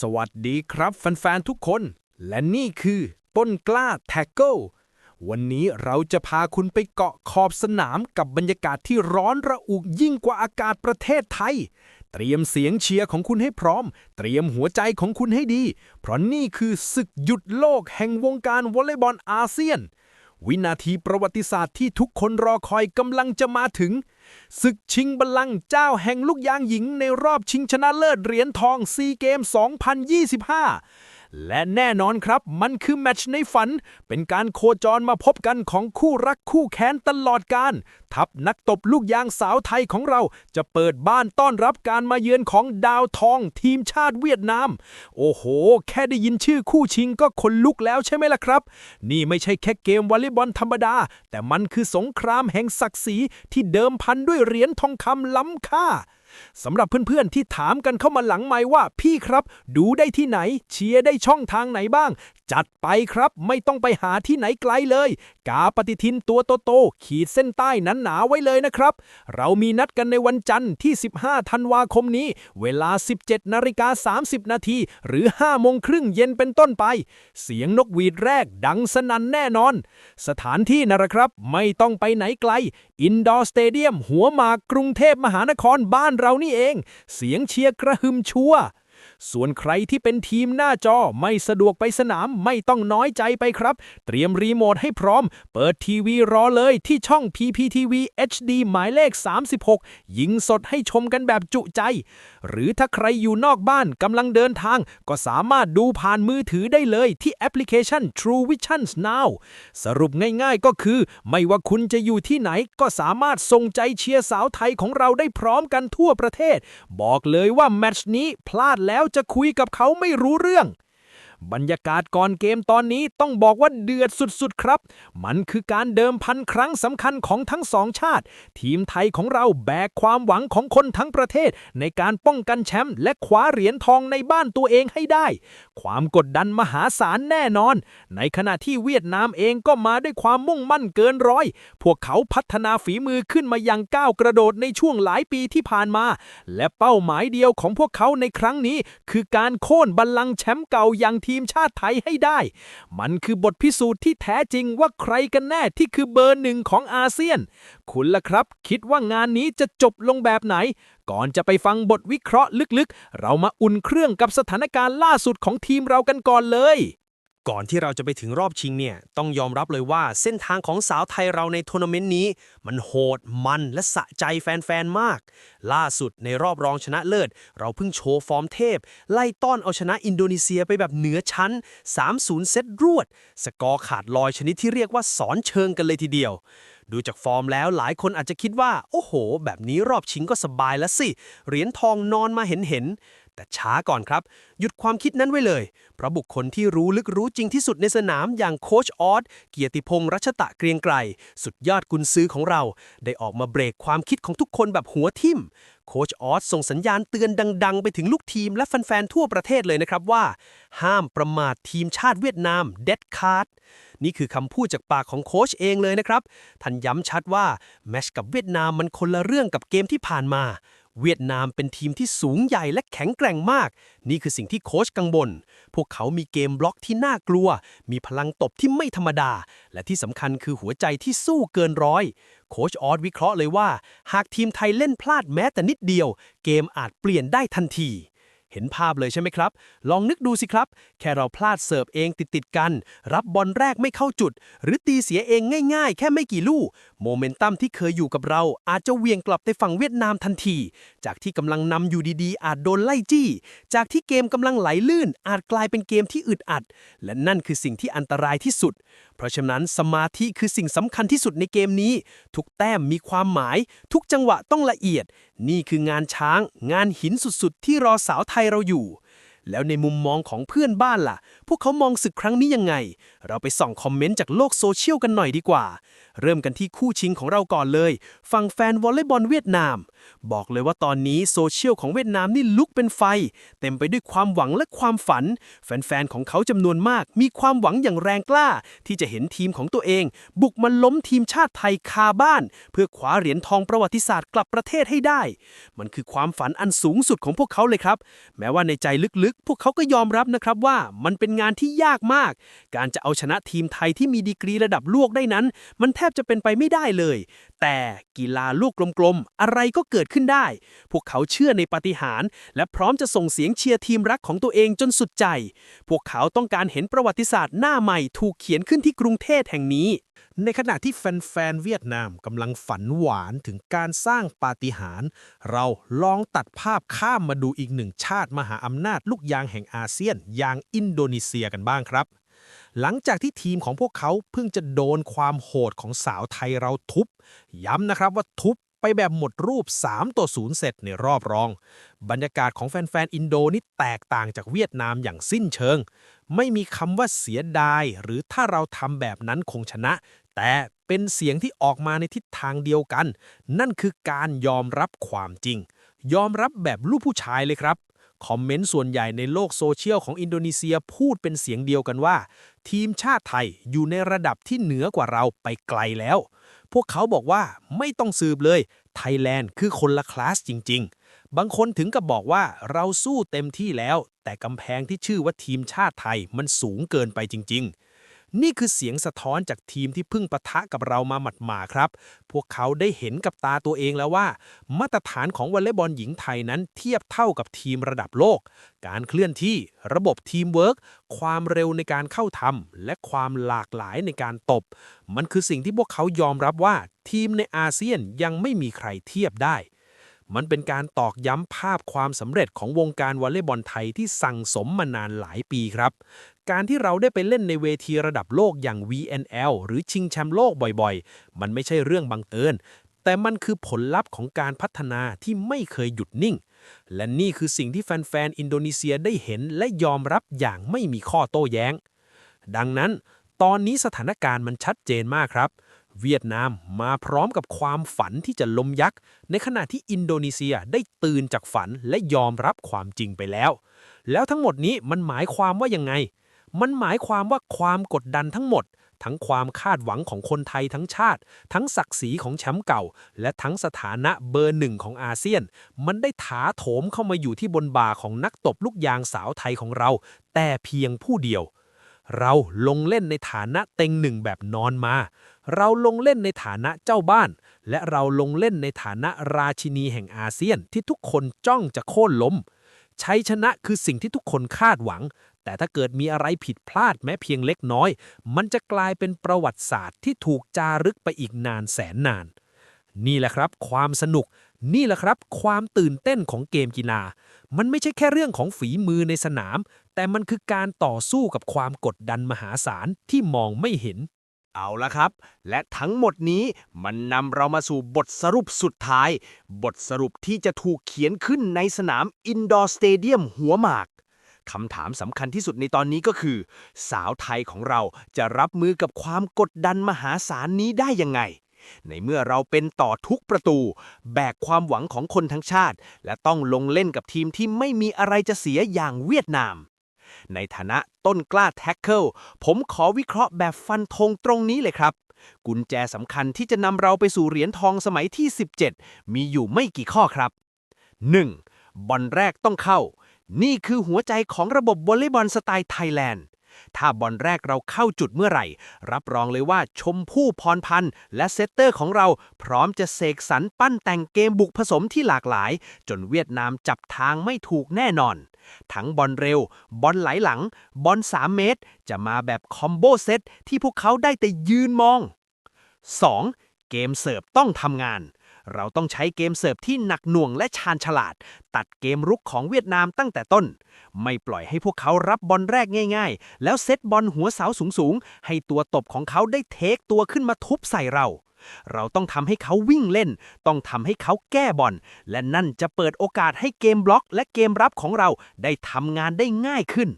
สวัสดีครับแฟนๆทุกคน และนี่คือต้นกล้าแท็กเกิลวันนี้เราจะพาคุณไปเกาะขอบสนามกับบรรยากาศที่ร้อนระอุยิ่งกว่าอากาศประเทศไทย เตรียมเสียงเชียร์ของคุณให้พร้อม เตรียมหัวใจของคุณให้ดี เพราะนี่คือศึกหยุดโลกแห่งวงการวอลเลย์บอลอาเซียน วินาทีประวัติศาสตร์ที่ทุกคนรอคอยกำลังจะมาถึง ศึกชิงบัลลังก์เจ้าแห่งลูกยางหญิงในรอบชิงชนะเลิศเหรียญทองซีเกม 2025 และแน่นอนครับมันคือแมตช์ในฝัน เป็นการโคจรมาพบกันของคู่รักคู่แค้นตลอดการ ทัพนักตบลูกยางสาวไทยของเรา จะเปิดบ้านต้อนรับการมาเยือนของดาวทองทีมชาติเวียดนาม โอ้โห แค่ได้ยินชื่อคู่ชิงก็ขนลุกแล้วใช่ไหมล่ะครับ นี่ไม่ใช่แค่เกมวอลเลย์บอลธรรมดา แต่มันคือสงครามแห่งศักดิ์ศรีที่เดิมพันด้วยเหรียญทองคำล้ำค่า สำหรับเพื่อนๆที่ถามกันเข้ามาหลังไม้ว่าพี่ครับ ดูได้ที่ไหน เชียร์ได้ช่องทางไหนบ้างจัดไปครับไม่ต้องไปหาที่ไหนไกลเลย กาปฏิทินตัวโตๆขีดเส้นใต้นั้นหนาๆไว้เลยนะครับ เรามีนัดกันในวันจันทร์ที่ 15 ธันวาคมนี้ เวลา 17 นาฬิกา 30 นาทีหรือ 5 โมงครึ่งเย็นเป็นต้นไป เสียงนกหวีดแรกดังสนั่นแน่นอน สถานที่นะนะครับ ไม่ต้องไปไหนไกล อินดอร์สเตเดียมหัวหมากกรุงเทพมหานครบ้านเรานี่เอง เสียงเชียร์กระหึ่มชัวร์ ส่วนใครที่เป็นทีมหน้าจอไม่สะดวกไปสนามไม่ต้องน้อยใจไปครับ เตรียมรีโมทให้พร้อม เปิดทีวีรอเลยที่ช่อง PPTV HD หมายเลข 36 ยิงสดให้ชมกันแบบจุใจ หรือถ้าใครอยู่นอกบ้านกำลังเดินทาง ก็สามารถดูผ่านมือถือได้เลยที่แอปพลิเคชัน True Vision Now สรุปง่ายๆก็คือ ไม่ว่าคุณจะอยู่ที่ไหนก็สามารถส่งใจเชียร์สาวไทยของเราได้พร้อมกันทั่วประเทศ บอกเลยว่าแมตช์นี้พลาดแล้วจะคุยกับเขาไม่รู้เรื่อง บรรยากาศก่อนเกมตอนนี้ต้องบอกว่าเดือดสุดๆครับ มันคือการเดิมพันครั้งสำคัญของทั้งสองชาติ ทีมไทยของเราแบกความหวังของคนทั้งประเทศ ในการป้องกันแชมป์และคว้าเหรียญทองในบ้านตัวเองให้ได้ ความกดดันมหาศาลแน่นอน ในขณะที่เวียดนามเองก็มาด้วยความมุ่งมั่นเกินร้อย พวกเขาพัฒนาฝีมือขึ้นมาอย่างก้าวกระโดดในช่วงหลายปีที่ผ่านมา และเป้าหมายเดียวของพวกเขาในครั้งนี้ คือการโค่นบัลลังก์แชมป์เก่าอย่างทีมชาติไทยให้ได้ มันคือบทพิสูจน์ที่แท้จริงว่าใครกันแน่ที่คือเบอร์หนึ่งของอาเซียน คุณล่ะครับ คิดว่างานนี้จะจบลงแบบไหน ก่อนจะไปฟังบทวิเคราะห์ลึกๆ เรามาอุ่นเครื่องกับสถานการณ์ล่าสุดของทีมเรากันก่อนเลย ก่อนที่เราจะไปถึงรอบชิงเนี่ย ต้องยอมรับเลยว่าเส้นทางของสาวไทยเราในทัวร์นาเมนต์นี้ มันโหดมันและสะใจแฟน ๆ มาก ล่าสุดในรอบรองชนะเลิศ เราเพิ่งโชว์ฟอร์มเทพ ไล่ต้อนเอาชนะอินโดนีเซียไปแบบเหนือชั้น 3-0 เซตรวด สกอร์ขาดลอยชนิดที่เรียกว่าสอนเชิงกันเลยทีเดียวดูจากฟอร์มแล้วหลายคนอาจจะคิดว่า โอ้โห แบบนี้รอบชิงก็สบายแล้วสิ เหรียญทองนอนมาเห็นเห็น แต่ช้าก่อนครับ หยุดความคิดนั้นไว้เลย เพราะบุคคลที่รู้ลึกรู้จริงที่สุดในสนามอย่างโคชออสเกียรติพงษ์รัชตะเกรียงไกรสุดยอดกุนซื้อของเรา ได้ออกมาเบรกความคิดของทุกคนแบบหัวทิ่มโคชออสส่งสัญญาณเตือนดัง ๆ ไปถึงลูกทีมและแฟน ๆ ทั่วประเทศเลยนะครับว่า ห้ามประมาททีมชาติเวียดนามเด็ดขาดนี่คือคำพูดจากปากของโค้ชเองเลยนะครับท่านย้ำชัดว่าแมชกับเวียดนามมันคนละเรื่องกับเกมที่ผ่านมา เวียดนามเป็นทีมที่สูงใหญ่และแข็งแกร่งมาก นี่คือสิ่งที่โค้ชกังวล พวกเขามีเกมบล็อกที่น่ากลัว มีพลังตบที่ไม่ธรรมดา และที่สำคัญคือหัวใจที่สู้เกินร้อย โค้ชออสวิเคราะห์เลยว่า หากทีมไทยเล่นพลาดแม้แต่นิดเดียว เกมอาจเปลี่ยนได้ทันทีเห็นภาพเลยใช่ไหมครับ ลองนึกดูสิครับ แค่เราพลาดเสิร์ฟเองติดติดกัน รับบอลแรกไม่เข้าจุด หรือตีเสียเองง่ายๆ แค่ไม่กี่ลูก โมเมนตัมที่เคยอยู่กับเราอาจจะเวียงกลับไปฝั่งเวียดนามทันที จากที่กำลังนำอยู่ดีๆ อาจโดนไล่จี้ จากที่เกมกำลังไหลลื่น อาจกลายเป็นเกมที่อึดอัด และนั่นคือสิ่งที่อันตรายที่สุด เพราะฉะนั้นสมาธิคือสิ่งสำคัญที่สุดในเกมนี้ ทุกแต้มมีความหมาย ทุกจังหวะต้องละเอียด นี่คืองานช้าง งานหินสุดๆ ที่รอสาวไทยเราอยู่ แล้วในมุมมองของเพื่อนบ้านล่ะ พวกเขามองศึกครั้งนี้ยังไง เราไปส่องคอมเมนต์จากโลกโซเชียลกันหน่อยดีกว่า เริ่มกันที่คู่ชิงของเราก่อนเลย ฝั่งแฟนวอลเลย์บอลเวียดนาม บอกเลยว่าตอนนี้โซเชียลของเวียดนามนี่ลุกเป็นไฟ เต็มไปด้วยความหวังและความฝัน แฟนๆของเขาจำนวนมาก มีความหวังอย่างแรงกล้า ที่จะเห็นทีมของตัวเอง บุกมาล้มทีมชาติไทยคาบ้าน เพื่อคว้าเหรียญทองประวัติศาสตร์กลับประเทศให้ได้ มันคือความฝันอันสูงสุดของพวกเขาเลยครับ แม้ว่าในใจลึกกพวกเขาก็ยอมรับนะครับว่ามันเป็นงานที่ยากมาก การจะเอาชนะทีมไทยที่มีดีกรีระดับโลกได้นั้น มันแทบจะเป็นไปไม่ได้เลย แต่กีฬาลูกกลมๆ อะไรก็เกิดขึ้นได้ พวกเขาเชื่อในปาฏิหาริย์และพร้อมจะส่งเสียงเชียร์ทีมรักของตัวเองจนสุดใจ พวกเขาต้องการเห็นประวัติศาสตร์หน้าใหม่ถูกเขียนขึ้นที่กรุงเทพแห่งนี้ ในขณะที่แฟนๆเวียดนามกำลังฝันหวานถึงการสร้างปาฏิหาริย์เราลองตัดภาพข้ามมาดูอีกหนึ่งชาติมหาอำนาจลูกยางแห่งอาเซียนอย่างอินโดนีเซียกันบ้างครับ หลังจากที่ทีมของพวกเขาเพิ่งจะโดนความโหดของสาวไทยเราทุบ ย้ำนะครับว่าทุบไปแบบหมดรูป 3 ต่อ 0 เสร็จในรอบรอง บรรยากาศของแฟนๆ อินโดนี่แตกต่างจากเวียดนามอย่างสิ้นเชิง ไม่มีคำว่าเสียดาย หรือถ้าเราทำแบบนั้นคงชนะ แต่เป็นเสียงที่ออกมาในทิศทางเดียวกัน นั่นคือการยอมรับความจริง ยอมรับแบบลูกผู้ชายเลยครับ คอมเมนต์ส่วนใหญ่ในโลกโซเชียลของอินโดนีเซียพูดเป็นเสียงเดียวกันว่า ทีมชาติไทยอยู่ในระดับที่เหนือกว่าเราไปไกลแล้ว พวกเขาบอกว่าไม่ต้องสืบเลยไทยแลนด์คือคนละคลาสจริง ๆ บางคนถึงกับบอกว่าเราสู้เต็มที่แล้ว แต่กำแพงที่ชื่อว่าทีมชาติไทยมันสูงเกินไปจริง ๆ นี่คือเสียงสะท้อนจากทีมที่เพิ่งปะทะกับเรามาหมัดหมาครับ พวกเขาได้เห็นกับตาตัวเองแล้วว่า มาตรฐานของวอลเลย์บอลหญิงไทยนั้นเทียบเท่ากับทีมระดับโลก การเคลื่อนที่ ระบบทีมเวิร์กความเร็วในการเข้าทำและความหลากหลายในการตบ มันคือสิ่งที่พวกเขายอมรับว่าทีมในอาเซียนยังไม่มีใครเทียบได้มันเป็นการตอกย้ำภาพความสำเร็จของวงการวอลเลย์บอลไทยที่สั่งสมมานานหลายปีครับ การที่เราได้ไปเล่นในเวทีระดับโลกอย่าง VNL หรือชิงแชมป์โลกบ่อยๆ มันไม่ใช่เรื่องบังเอิญ แต่มันคือผลลัพธ์ของการพัฒนาที่ไม่เคยหยุดนิ่ง และนี่คือสิ่งที่แฟนๆ อินโดนีเซียได้เห็นและยอมรับอย่างไม่มีข้อโต้แย้ง ดังนั้น ตอนนี้สถานการณ์มันชัดเจนมากครับ เวียดนามมาพร้อมกับความฝันที่จะล้มยักษ์ ในขณะที่อินโดนีเซียได้ตื่นจากฝันและยอมรับความจริงไปแล้ว แล้วทั้งหมดนี้มันหมายความว่ายังไง มันหมายความว่าความกดดันทั้งหมด ทั้งความคาดหวังของคนไทยทั้งชาติ ทั้งศักดิ์ศรีของแชมป์เก่า และทั้งสถานะเบอร์หนึ่งของอาเซียน มันได้ถาโถมเข้ามาอยู่ที่บนบ่าของนักตบลูกยางสาวไทยของเรา แต่เพียงผู้เดียว เราลงเล่นในฐานะเต็งหนึ่งแบบนอนมา เราลงเล่นในฐานะเจ้าบ้าน และเราลงเล่นในฐานะราชินีแห่งอาเซียนที่ทุกคนจ้องจะโค่นล้มชัยชนะคือสิ่งที่ทุกคนคาดหวัง แต่ถ้าเกิดมีอะไรผิดพลาดแม้เพียงเล็กน้อย มันจะกลายเป็นประวัติศาสตร์ที่ถูกจารึกไปอีกนานแสนนาน นี่แหละครับ ความสนุก นี่แหละครับ ความตื่นเต้นของเกมกีฬา มันไม่ใช่แค่เรื่องของฝีมือในสนาม แต่มันคือการต่อสู้กับความกดดันมหาศาลที่มองไม่เห็นเอาละครับ และทั้งหมดนี้มันนำเรามาสู่บทสรุปสุดท้าย บทสรุปที่จะถูกเขียนขึ้นในสนามอินดอร์สเตเดียมหัวหมาก คำถามสำคัญที่สุดในตอนนี้ก็คือ สาวไทยของเราจะรับมือกับความกดดันมหาศาลนี้ได้ยังไง ในเมื่อเราเป็นต่อทุกประตู แบกความหวังของคนทั้งชาติ และต้องลงเล่นกับทีมที่ไม่มีอะไรจะเสียอย่างเวียดนาม ในฐานะต้นกล้าแท็กเกิลผมขอวิเคราะห์แบบฟันธงตรงนี้เลยครับ กุญแจสำคัญที่จะนำเราไปสู่เหรียญทองสมัยที่ 17 มีอยู่ไม่กี่ข้อครับ 1. บอลแรกต้องเข้า นี่คือหัวใจของระบบวอลเลย์บอลสไตล์ไทยแลนด์ ถ้าบอลแรกเราเข้าจุดเมื่อไหร่ รับรองเลยว่าชมพู่พรพันธ์และเซตเตอร์ของเราพร้อมจะเสกสรรปั้นแต่งเกมบุกผสมที่หลากหลาย จนเวียดนามจับทางไม่ถูกแน่นอน ทั้งบอลเร็ว บอลไหลหลัง บอล3 เมตร จะมาแบบคอมโบเซตที่พวกเขาได้แต่ยืนมอง 2. เกมเสิร์ฟต้องทำงาน เราต้องใช้เกมเสิร์ฟที่หนักหน่วงและชาญฉลาด ตัดเกมรุกของเวียดนามตั้งแต่ต้น ไม่ปล่อยให้พวกเขารับบอลแรกง่าย ๆ แล้วเซตบอลหัวเสาสูงๆ ให้ตัวตบของเขาได้เทคตัวขึ้นมาทุบใส่เราเราต้องทำให้เขาวิ่งเล่น ต้องทำให้เขาแก้บอล และนั่นจะเปิดโอกาสให้เกมบล็อก และเกมรับของเราได้ทำงานได้ง่ายขึ้น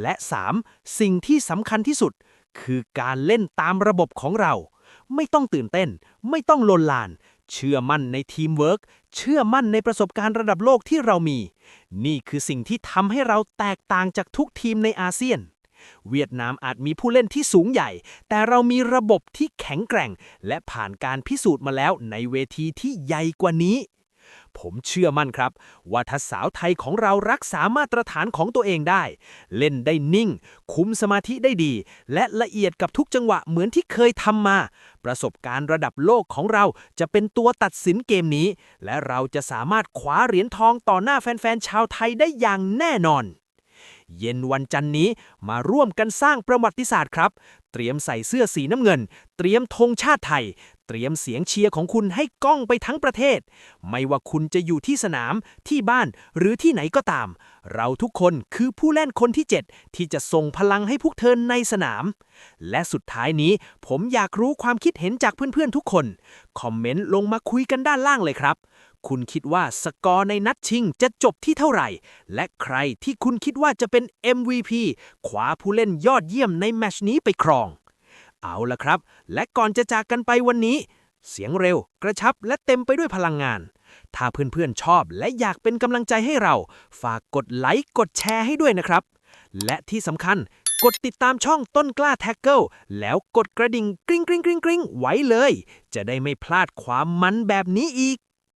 และ 3. สิ่งที่สำคัญที่สุด คือการเล่นตามระบบของเรา ไม่ต้องตื่นเต้น ไม่ต้องลนลาน เชื่อมั่นในทีมเวิร์กเชื่อมั่นในประสบการณ์ระดับโลกที่เรามี นี่คือสิ่งที่ทำให้เราแตกต่างจากทุกทีมในอาเซียน เวียดนามอาจมีผู้เล่นที่สูงใหญ่ แต่เรามีระบบที่แข็งแกร่ง และผ่านการพิสูจน์มาแล้วในเวทีที่ใหญ่กว่านี้ ผมเชื่อมั่นครับ ว่าถ้าสาวไทยของเรารักษามาตรฐานของตัวเองได้ เล่นได้นิ่ง คุมสมาธิได้ดี และละเอียดกับทุกจังหวะเหมือนที่เคยทำมา ประสบการณ์ระดับโลกของเราจะเป็นตัวตัดสินเกมนี้ และเราจะสามารถคว้าเหรียญทองต่อหน้าแฟนๆชาวไทยได้อย่างแน่นอนเย็นวันจันนี้มาร่วมกันสร้างประวัติศาสตร์ครับ เตรียมใส่เสื้อสีน้ำเงิน เตรียมธงชาติไทย เตรียมเสียงเชียร์ของคุณให้ก้องไปทั้งประเทศ ไม่ว่าคุณจะอยู่ที่สนาม ที่บ้าน หรือที่ไหนก็ตาม เราทุกคนคือผู้เล่นคนที่ 7 ที่จะส่งพลังให้พวกเธอในสนาม และสุดท้ายนี้ผมอยากรู้ความคิดเห็นจากเพื่อนๆทุกคน คอมเมนต์ลงมาคุยกันด้านล่างเลยครับ คุณคิดว่าสกอร์ในนัดชิงจะจบที่เท่าไหร่ และใครที่คุณคิดว่าจะเป็น MVP คว้าผู้เล่นยอดเยี่ยมในแมชนี้ไปครอง เอาละครับ และก่อนจะจากกันไปวันนี้ เสียงเร็ว กระชับและเต็มไปด้วยพลังงาน ถ้าเพื่อนๆชอบและอยากเป็นกำลังใจให้เรา ฝากกดไลค์กดแชร์ให้ด้วยนะครับ และที่สำคัญกดติดตามช่องต้นกล้าแท็กเกิลแล้วกดกระดิ่งกริ๊งกริ๊งกริ๊งกริ๊งไว้เลย จะได้ไม่พลาดความมันแบบนี้อีก